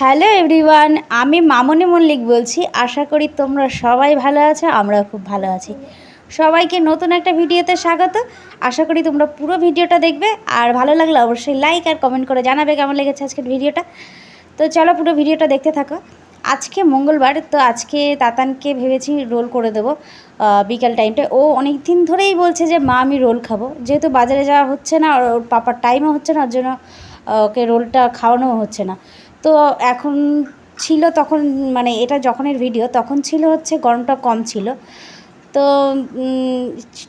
Hello everyone, আমি মামনি মল্লিক বলছি। আশা করি তোমরা সবাই ভালো আছো আমরা খুব ভালো আছি। সবাইকে নতুন একটা ভিডিওতে স্বাগত। আশা করি তোমরা পুরো ভিডিওটা দেখবে। আর ভালো লাগলে অবশ্যই লাইক আর কমেন্ট করে জানাবে কেমন লেগেছে আজকের ভিডিওটা। তো চলো পুরো ভিডিওটা দেখতে থাকো। আজকে মঙ্গলবার, তো আজকে তাতানকে ভেবেছি রোল করে দেবো বিকাল টাইমটায় ও অনেক দিন ধরেই বলছে যে, মা, আমি রোল খাব। যেহেতু বাজারে যাওয়া হচ্ছে না, ওর পাপার টাইমও হচ্ছে না, ওর জন্য ওকে রোলটা খাওয়ানোও হচ্ছে না। তো এখন ছিল তখন মানে এটা যখনের ভিডিও তখন ছিল হচ্ছে গরমটা কম ছিল। তো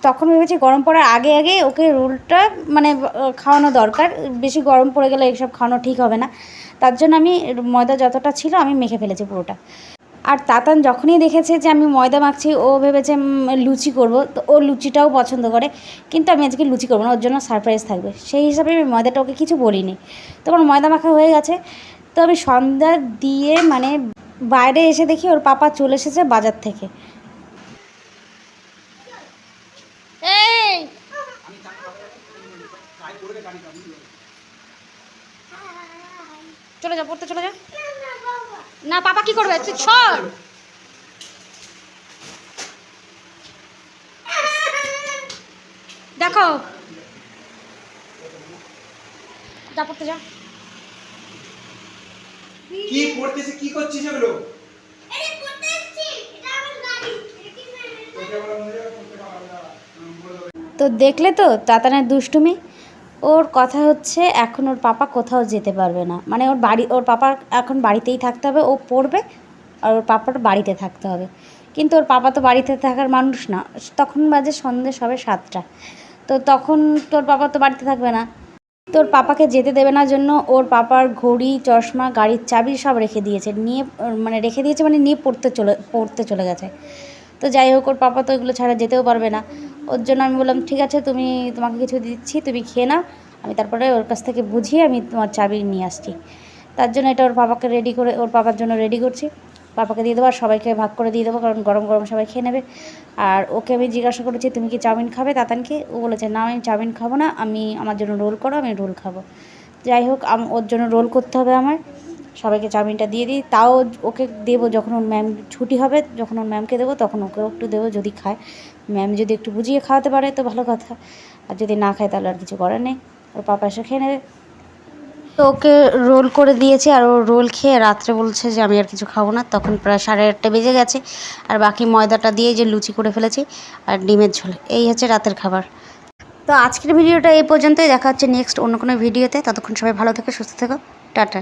তখন ভেবেছি গরম পড়ার আগে আগে ওকে রোলটা মানে খাওয়ানো দরকার। বেশি গরম পড়ে গেলে এইসব খাওয়ানো ঠিক হবে না। তার জন্য আমি ময়দা যতটা ছিল আমি মেখে ফেলেছি পুরোটা। আর তাতান যখনই দেখেছে যে আমি ময়দা মাখছি, ও ভেবেছে লুচি করব। তো ও লুচিটাও পছন্দ করে, কিন্তু আমি আজকে লুচি করব না, ওর জন্য সারপ্রাইজ থাকবে। সেই হিসাবে আমি ময়দাটা ওকে কিছু বলিনি। তো আমার ময়দা মাখা হয়ে গেছে। তো আমি সন্ধ্যা দিয়ে মানে বাইরে এসে দেখি ওর পাপা চলে এসেছে বাজার থেকে। চলে যা, পড়তে চলে যা। না, পাপা কি করবে? তুই ছড়! দেখো। যা, পড়তে যা। কি? পড়তেছে কি করছিস এগুলো? তো দেখলে তো তাতানের দুষ্টুমি? ওর কথা হচ্ছে এখন ওর পাপা কোথাও যেতে পারবে না। মানে ওর বাড়ি ওর পাপার এখন বাড়িতেই থাকতে হবে ও পড়বে আর ওর পাপার বাড়িতে থাকতে হবে। কিন্তু ওর পাপা তো বাড়িতে থাকার মানুষ না তখন বাজে সন্ধ্যে সবে সাতটা। তো তখন তোর পাপা তো বাড়িতে থাকবে না। তোর পাপাকে যেতে দেবে না জন্য ওর পাপার ঘড়ি, চশমা, গাড়ির চাবি সব রেখে দিয়েছে। নিয়ে মানে রেখে দিয়েছে মানে নিয়ে পড়তে চলে পড়তে চলে গেছে। তো যাই হোক, ওর পাপা তো এগুলো ছাড়া যেতেও পারবে না। ওর জন্য আমি বললাম, ঠিক আছে, তুমি, তোমাকে কিছু দিচ্ছি, তুমি খেয়ে নাও। আমি তারপরে ওর কাছ থেকে বুঝিয়ে আমি তোমার চাবি নিয়ে আসছি। তার জন্য এটা ওর পাপাকে রেডি করে, ওর পাপার জন্য রেডি করছি। পাপাকে দিয়ে দেবো আর সবাইকে ভাগ করে দিয়ে দেবো, কারণ গরম গরম সবাই খেয়ে নেবে। আর ওকে আমি জিজ্ঞাসা করেছি, তুমি কি চাউমিন খাবে? তাতানকে। ও বলেছে, না, আমি চাউমিন খাব না, আমি আমার জন্য রোল করো, আমি রোল খাব। যাই হোক ওর জন্য রোল করতে হবে আমার। সবাইকে চাউমিনটা দিয়ে দিই। তাও ওকে দেবো যখন ওর ম্যাম ছুটি হবে, যখন ওর ম্যামকে দেবো, তখন ওকেও একটু দেবো যদি খায়। ম্যাম যদি একটু বুঝিয়ে খাওয়াতে পারে, তো ভালো কথা। আর যদি না খায়, তাহলে আর কিছু করার নেই। ওর পাপা এসে খেয়ে নেবে। তো ওকে রোল করে দিয়েছে আর ও রোল খেয়ে রাত্রে বলছে যে আমি আর কিছু খাব না। তখন প্রায় সাড়ে আটটা বেজে গেছে আর বাকি ময়দাটা দিয়ে যে লুচি করে ফেলেছি আর ডিমের ঝোল। এই হচ্ছে রাতের খাবার। তো আজকের ভিডিওটা এই পর্যন্তই। দেখা হচ্ছে নেক্সট অন্য কোনো ভিডিওতে। ততক্ষণ সবাই ভালো থেকো, সুস্থ থেকো। টাটা।